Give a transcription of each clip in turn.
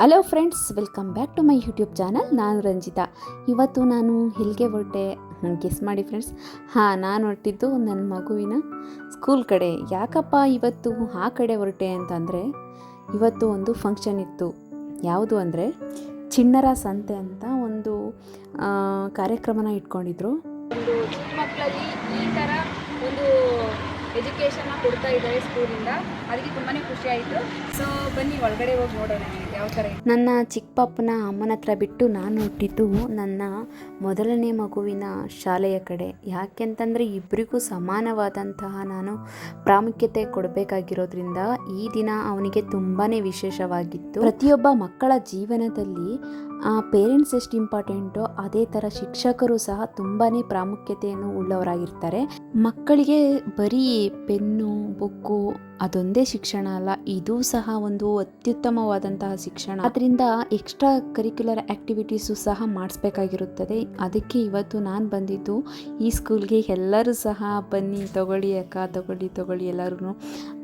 Hello friends welcome back to my YouTube channel ನಾನು ರಂಜಿತಾ. ಇವತ್ತು ನಾನು ಹಿಲ್ಗೆ ಹೊರಟೆ. ಗೆಸ್ ಮಾಡಿ ಫ್ರೆಂಡ್ಸ್ ಹಾಂ, ನಾನು ಹೊರಟಿದ್ದು ನನ್ನ ಮಗುವಿನ ಸ್ಕೂಲ್ ಕಡೆ. ಯಾಕಪ್ಪ ಇವತ್ತು ಆ ಕಡೆ ಹೊರಟೆ ಅಂತಂದರೆ, ಇವತ್ತು ಒಂದು ಫಂಕ್ಷನ್ ಇತ್ತು. ಯಾವುದು ಅಂದರೆ, ಚಿಣ್ಣರ ಸಂತೆ ಅಂತ ಒಂದು ಕಾರ್ಯಕ್ರಮನ ಇಟ್ಕೊಂಡಿದ್ರು. ಮಕ್ಕಳಲ್ಲಿ ಈ ಥರ ಎಜುಕೇಷನ್ನ ಕೊಡ್ತಾ ಇದ್ದಾರೆ ಸ್ಕೂಲಿಂದ ಅದಕ್ಕೆ ತುಂಬಾ ಖುಷಿ ಆಯಿತು. ಸೊ ಬನ್ನಿ, ಒಳಗಡೆ ಹೋಗಿ ನೋಡೋಣ ಯಾವ ಥರ ನನ್ನ ಚಿಕ್ಕಪ್ಪನ ಅಮ್ಮನ ಹತ್ರ ಬಿಟ್ಟು ನಾನು ಹುಟ್ಟಿದ್ದು ನನ್ನ ಮೊದಲನೇ ಮಗುವಿನ ಶಾಲೆಯ ಕಡೆ. ಯಾಕೆಂತಂದರೆ ಇಬ್ಬರಿಗೂ ಸಮಾನವಾದಂತಹ ನಾನು ಪ್ರಾಮುಖ್ಯತೆ ಕೊಡಬೇಕಾಗಿರೋದ್ರಿಂದ ಈ ದಿನ ಅವನಿಗೆ ತುಂಬಾ ವಿಶೇಷವಾಗಿತ್ತು. ಪ್ರತಿಯೊಬ್ಬ ಮಕ್ಕಳ ಜೀವನದಲ್ಲಿ ಪೇರೆಂಟ್ಸ್ ಎಷ್ಟು ಇಂಪಾರ್ಟೆಂಟೋ ಅದೇ ಥರ ಶಿಕ್ಷಕರು ಸಹ ತುಂಬಾ ಪ್ರಾಮುಖ್ಯತೆಯನ್ನು ಉಳ್ಳವರಾಗಿರ್ತಾರೆ. ಮಕ್ಕಳಿಗೆ ಬರೀ ಪೆನ್ನು, ಬುಕ್ಕು, ಅದೊಂದೇ ಶಿಕ್ಷಣ ಅಲ್ಲ, ಇದು ಸಹ ಒಂದು ಅತ್ಯುತ್ತಮವಾದಂತಹ ಶಿಕ್ಷಣ. ಅದರಿಂದ ಎಕ್ಸ್ಟ್ರಾ ಕರಿಕ್ಯುಲರ್ ಆ್ಯಕ್ಟಿವಿಟೀಸು ಸಹ ಮಾಡಿಸ್ಬೇಕಾಗಿರುತ್ತದೆ. ಅದಕ್ಕೆ ಇವತ್ತು ನಾನು ಬಂದಿದ್ದು ಈ ಸ್ಕೂಲ್ಗೆ ಎಲ್ಲರೂ ಸಹ ಬನ್ನಿ, ತಗೊಳ್ಳಿ ಅಕ್ಕ, ತಗೊಳ್ಳಿ ತಗೊಳ್ಳಿ ಎಲ್ಲರೂ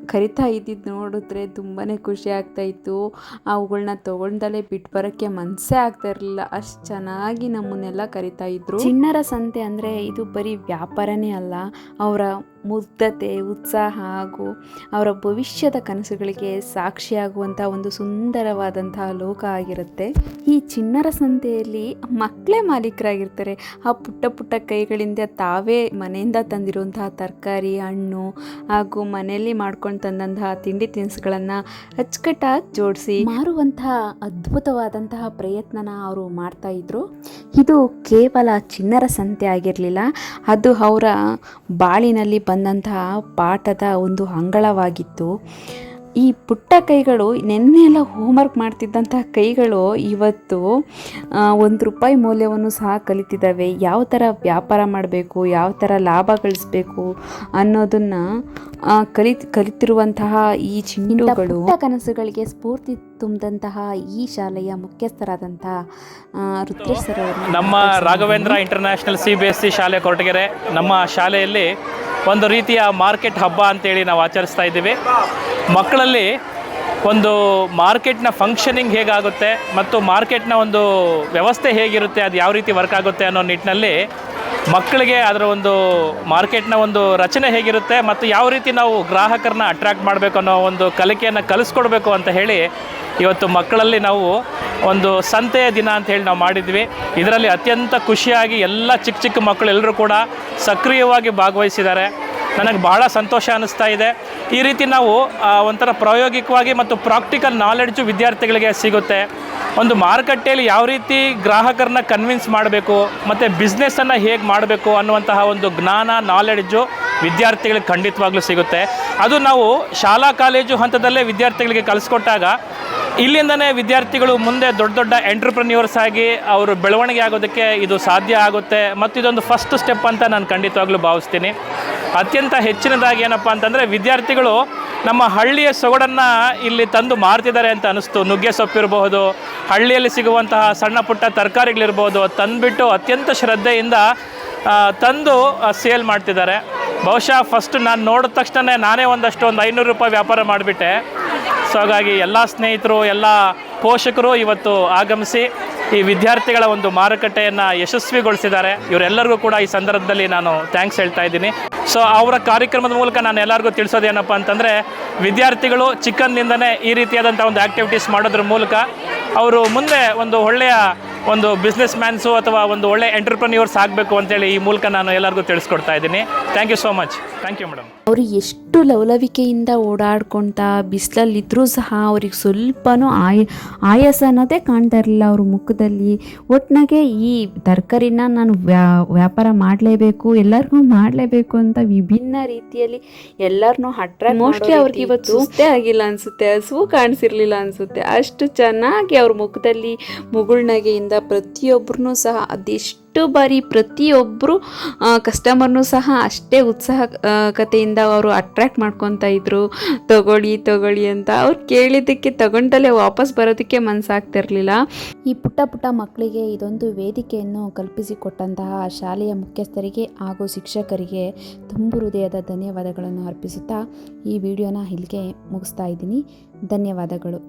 ಕರಿತಾ ಇದ್ದಿದ್ದು ನೋಡಿದ್ರೆ ತುಂಬಾ ಖುಷಿ ಆಗ್ತಾ ಇತ್ತು. ಅವುಗಳನ್ನ ತೊಗೊಂಡಲೇ ಬಿಟ್ಟು ಬರೋಕ್ಕೆ ಮನಸ್ಸೇ ಆಗ್ತಾ ಇರಲಿಲ್ಲ. ಅಷ್ಟು ಚೆನ್ನಾಗಿ ನಮ್ಮನ್ನೆಲ್ಲ ಕರಿತಾ ಇದ್ರು. ಚಿಣ್ಣರ ಸಂತೆ ಅಂದರೆ ಇದು ಬರೀ ವ್ಯಾಪಾರನೇ ಅಲ್ಲ. ಅವರ ಮುಗ್ಧತೆ, ಉತ್ಸಾಹ ಹಾಗೂ ಅವರ ಭವಿಷ್ಯದ ಕನಸುಗಳಿಗೆ ಸಾಕ್ಷಿಯಾಗುವಂಥ ಒಂದು ಸುಂದರವಾದಂತಹ ಲೋಕ ಆಗಿರುತ್ತೆ. ಈ ಚಿನ್ನರ ಸಂತೆಯಲ್ಲಿ ಮಕ್ಕಳೇ ಮಾಲೀಕರಾಗಿರ್ತಾರೆ. ಆ ಪುಟ್ಟ ಪುಟ್ಟ ಕೈಗಳಿಂದ ತಾವೇ ಮನೆಯಿಂದ ತಂದಿರುವಂತಹ ತರಕಾರಿ, ಹಣ್ಣು ಹಾಗೂ ಮನೆಯಲ್ಲಿ ಮಾಡ್ಕೊಂಡು ತಂದಂತಹ ತಿಂಡಿ ತಿನಿಸುಗಳನ್ನು ಅಚ್ಚುಕಟ್ಟಾಗಿ ಜೋಡಿಸಿ ಮಾರುವಂತಹ ಅದ್ಭುತವಾದಂತಹ ಪ್ರಯತ್ನನ ಅವರು ಮಾಡ್ತಾ ಇದ್ರು. ಇದು ಕೇವಲ ಚಿನ್ನರ ಸಂತೆ ಆಗಿರಲಿಲ್ಲ, ಅದು ಅವರ ಬಾಳಿನಲ್ಲಿ ಬಂದಂತಹ ಪಾಠದ ಒಂದು ಅಂಗಳವಾಗಿತ್ತು. ಈ ಪುಟ್ಟ ಕೈಗಳು ನೆನ್ನೆಲ್ಲ ಹೋಮ್ ಹೋಮ್ವರ್ಕ್ ಮಾಡ್ತಿದ್ದಂತಹ ಕೈಗಳು ಇವತ್ತು ಒಂದು ರೂಪಾಯಿ ಮೌಲ್ಯವನ್ನು ಸಹ ಕಲಿತಿದ್ದಾವೆ. ಯಾವ ಥರ ವ್ಯಾಪಾರ ಮಾಡಬೇಕು ಯಾವ ಥರ ಲಾಭ ಗಳಿಸ್ಬೇಕು ಅನ್ನೋದನ್ನು ಕಲಿ ಕಲಿತಿರುವಂತಹ ಈ ಚಿಣ್ಣುಗಳು ಕನಸುಗಳಿಗೆ ಸ್ಫೂರ್ತಿ ತುಂಬಿದಂತಹ ಈ ಶಾಲೆಯ ಮುಖ್ಯಸ್ಥರಾದಂತಹ ರುದ್ರೇಶ್ ಸರ್ ನಮ್ಮ Raghavendra international C B S C ಶಾಲೆ ಕೊರಟಗೆರೆ. ನಮ್ಮ ಶಾಲೆಯಲ್ಲಿ ಒಂದು ರೀತಿಯ ಮಾರ್ಕೆಟ್ ಹಬ್ಬ ಅಂತೇಳಿ ನಾವು ಆಚರಿಸ್ತಾ ಇದ್ದೀವಿ. ಮಕ್ಕಳಲ್ಲಿ ಒಂದು ಮಾರ್ಕೆಟ್ನ ಫಂಕ್ಷನಿಂಗ್ ಹೇಗಾಗುತ್ತೆ ಮತ್ತು ಮಾರ್ಕೆಟ್ನ ಒಂದು ವ್ಯವಸ್ಥೆ ಹೇಗಿರುತ್ತೆ, ಅದು ಯಾವ ರೀತಿ ವರ್ಕ್ ಆಗುತ್ತೆ ಅನ್ನೋ ನಿಟ್ಟಿನಲ್ಲಿ ಮಕ್ಕಳಿಗೆ ಅದರ ಒಂದು ಮಾರ್ಕೆಟ್ನ ಒಂದು ರಚನೆ ಹೇಗಿರುತ್ತೆ ಮತ್ತು ಯಾವ ರೀತಿ ನಾವು ಗ್ರಾಹಕರನ್ನ ಅಟ್ರಾಕ್ಟ್ ಮಾಡಬೇಕು ಅನ್ನೋ ಒಂದು ಕಲಿಕೆಯನ್ನು ಕಲಿಸ್ಕೊಡ್ಬೇಕು ಅಂತ ಹೇಳಿ ಇವತ್ತು ಮಕ್ಕಳಲ್ಲಿ ನಾವು ಒಂದು ಸಂತೆಯ ದಿನ ಅಂತ ಹೇಳಿ ನಾವು ಮಾಡಿದ್ವಿ. ಇದರಲ್ಲಿ ಅತ್ಯಂತ ಖುಷಿಯಾಗಿ ಎಲ್ಲ ಚಿಕ್ಕ ಚಿಕ್ಕ ಮಕ್ಕಳು ಎಲ್ಲರೂ ಕೂಡ ಸಕ್ರಿಯವಾಗಿ ಭಾಗವಹಿಸಿದ್ದಾರೆ. ನನಗೆ ಬಹಳ ಸಂತೋಷ ಅನ್ನಿಸ್ತಾ ಇದೆ. ಈ ರೀತಿ ನಾವು ಒಂಥರ ಪ್ರಾಯೋಗಿಕವಾಗಿ ಮತ್ತು ಪ್ರಾಕ್ಟಿಕಲ್ ನಾಲೆಡ್ಜು ವಿದ್ಯಾರ್ಥಿಗಳಿಗೆ ಸಿಗುತ್ತೆ. ಒಂದು ಮಾರುಕಟ್ಟೆಯಲ್ಲಿ ಯಾವ ರೀತಿ ಗ್ರಾಹಕರನ್ನ ಕನ್ವಿನ್ಸ್ ಮಾಡಬೇಕು, ಮತ್ತು ಬಿಸ್ನೆಸ್ಸನ್ನು ಹೇಗೆ ಮಾಡಬೇಕು ಅನ್ನುವಂತಹ ಒಂದು ಜ್ಞಾನ ನಾಲೆಡ್ಜು ವಿದ್ಯಾರ್ಥಿಗಳಿಗೆ ಖಂಡಿತವಾಗ್ಲೂ ಸಿಗುತ್ತೆ. ಅದು ನಾವು ಶಾಲಾ, ಕಾಲೇಜು ಹಂತದಲ್ಲೇ ವಿದ್ಯಾರ್ಥಿಗಳಿಗೆ ಕಲಿಸ್ಕೊಟ್ಟಾಗ, ಇಲ್ಲಿಂದನೇ ವಿದ್ಯಾರ್ಥಿಗಳು ಮುಂದೆ ದೊಡ್ಡ ದೊಡ್ಡ ಎಂಟ್ರಪ್ರನ್ಯೂರ್ಸ್ ಆಗಿ ಅವರು ಬೆಳವಣಿಗೆ ಆಗೋದಕ್ಕೆ ಇದು ಸಾಧ್ಯ ಆಗುತ್ತೆ. ಮತ್ತು ಇದೊಂದು ಫಸ್ಟ್ ಸ್ಟೆಪ್ ಅಂತ ನಾನು ಖಂಡಿತವಾಗ್ಲೂ ಭಾವಿಸ್ತೀನಿ. ಅತ್ಯಂತ ಹೆಚ್ಚಿನದಾಗಿ ಏನಪ್ಪ ಅಂತಂದರೆ ವಿದ್ಯಾರ್ಥಿಗಳು ನಮ್ಮ ಹಳ್ಳಿಯ ಸೊಗಡನ್ನು ಇಲ್ಲಿ ತಂದು ಮಾರ್ತಿದ್ದಾರೆ ಅಂತ ಅನಿಸ್ತು. ನುಗ್ಗೆ ಸೊಪ್ಪಿರಬಹುದು ಹಳ್ಳಿಯಲ್ಲಿ ಸಿಗುವಂತಹ ಸಣ್ಣ ಪುಟ್ಟ ತರಕಾರಿಗಳಿರ್ಬೋದು, ತಂದುಬಿಟ್ಟು ಅತ್ಯಂತ ಶ್ರದ್ಧೆಯಿಂದ ತಂದು ಸೇಲ್ ಮಾಡ್ತಿದ್ದಾರೆ. ಬಹುಶಃ ಫಸ್ಟ್ ನಾನು ನೋಡಿದ ತಕ್ಷಣ ನಾನೇ ಒಂದಷ್ಟು ಒಂದು ಐನೂರು ರೂಪಾಯಿ ವ್ಯಾಪಾರ ಮಾಡಿಬಿಟ್ಟೆ. ಸೊ ಹಾಗಾಗಿ ಎಲ್ಲ ಸ್ನೇಹಿತರು, ಎಲ್ಲ ಪೋಷಕರು ಇವತ್ತು ಆಗಮಿಸಿ ಈ ವಿದ್ಯಾರ್ಥಿಗಳ ಒಂದು ಮಾರುಕಟ್ಟೆಯನ್ನು ಯಶಸ್ವಿಗೊಳಿಸಿದ್ದಾರೆ. ಇವರೆಲ್ಲರಿಗೂ ಕೂಡ ಈ ಸಂದರ್ಭದಲ್ಲಿ ನಾನು ಥ್ಯಾಂಕ್ಸ್ ಹೇಳ್ತಾ ಇದ್ದೀನಿ. ಸೊ ಅವರ ಕಾರ್ಯಕ್ರಮದ ಮೂಲಕ ನಾನು ಎಲ್ಲರಿಗೂ ತಿಳಿಸೋದೇನಪ್ಪ ಅಂತಂದರೆ, ವಿದ್ಯಾರ್ಥಿಗಳು ಚಿಕ್ಕಂದಿಂದನೇ ಈ ರೀತಿಯಾದಂಥ ಒಂದು ಆ್ಯಕ್ಟಿವಿಟೀಸ್ ಮಾಡೋದ್ರ ಮೂಲಕ ಅವರು ಮುಂದೆ ಒಂದು ಒಳ್ಳೆಯ ಒಂದು ಬಿಸ್ನೆಸ್ ಮ್ಯಾನ್ಸು ಅಥವಾ ಒಂದು ಒಳ್ಳೆ ಎಂಟರ್ಪ್ರನ್ಯೂರ್ಸ್ ಆಗಬೇಕು ಅಂತೇಳಿ ಈ ಮೂಲಕ ನಾನು ಎಲ್ಲರಿಗೂ ತಿಳಿಸ್ಕೊಡ್ತಾ ಇದ್ದೀನಿ. Thank you so much thank you madam ಅವರು ಎಷ್ಟು ಲವಲವಿಕೆಯಿಂದ ಓಡಾಡ್ಕೊತಾ ಬಿಸಿಲಲ್ಲಿದ್ದರೂ ಸಹ ಅವ್ರಿಗೆ ಸ್ವಲ್ಪನೂ ಆಯ ಆಯಾಸ ಅನ್ನೋದೇ ಕಾಣ್ತಾ ಇರಲಿಲ್ಲ ಅವ್ರ ಮುಖದಲ್ಲಿ. ಒಟ್ಟಿನಾಗೆ ಈ ತರಕಾರಿನ ನಾನು ವ್ಯಾ ವ್ಯಾಪಾರ ಮಾಡಲೇಬೇಕು ಎಲ್ಲರಿಗೂ ಮಾಡಲೇಬೇಕು ಅಂತ ವಿಭಿನ್ನ ರೀತಿಯಲ್ಲಿ ಎಲ್ಲರನ್ನೂ ಹಟ್ರ ಮೋಸ್ಟ್ಲಿ ಅವ್ರಿಗೆ ಇವತ್ತು ಸುಸ್ತೇ ಆಗಿಲ್ಲ ಅನಿಸುತ್ತೆ ಹಸುವು ಕಾಣಿಸಿರ್ಲಿಲ್ಲ ಅನಿಸುತ್ತೆ. ಅಷ್ಟು ಚೆನ್ನಾಗಿ ಅವ್ರ ಮುಖದಲ್ಲಿ ಮುಗುಳ್ನಗೆಯಿಂದ ಪ್ರತಿಯೊಬ್ಬರೂ ಸಹ ಅದೆಷ್ಟು ಬಾರಿ ಪ್ರತಿಯೊಬ್ಬರು ಕಸ್ಟಮರ್ನೂ ಸಹ ಅಷ್ಟೇ ಉತ್ಸಾಹ ಕತೆಯಿಂದ ಅವರು ಅಟ್ರ್ಯಾಕ್ಟ್ ಮಾಡ್ಕೊತಾ ಇದ್ರು. ತಗೊಳ್ಳಿ ತಗೊಳ್ಳಿ ಅಂತ ಅವ್ರು ಕೇಳಿದ್ದಕ್ಕೆ ತಗೊಂಡಲ್ಲೇ ವಾಪಸ್ ಬರೋದಕ್ಕೆ ಮನಸ್ಸಾಗ್ತಿರ್ಲಿಲ್ಲ ಈ ಪುಟ್ಟ ಪುಟ್ಟ ಮಕ್ಕಳಿಗೆ ಇದೊಂದು ವೇದಿಕೆಯನ್ನು ಕಲ್ಪಿಸಿಕೊಟ್ಟಂತಹ ಶಾಲೆಯ ಮುಖ್ಯಸ್ಥರಿಗೆ ಹಾಗೂ ಶಿಕ್ಷಕರಿಗೆ ತುಂಬು ಹೃದಯದ ಧನ್ಯವಾದಗಳನ್ನು ಅರ್ಪಿಸುತ್ತಾ ಈ ವಿಡಿಯೋನ ಇಲ್ಲಿಗೆ ಮುಗಿಸ್ತಾ ಇದ್ದೀನಿ. ಧನ್ಯವಾದಗಳು.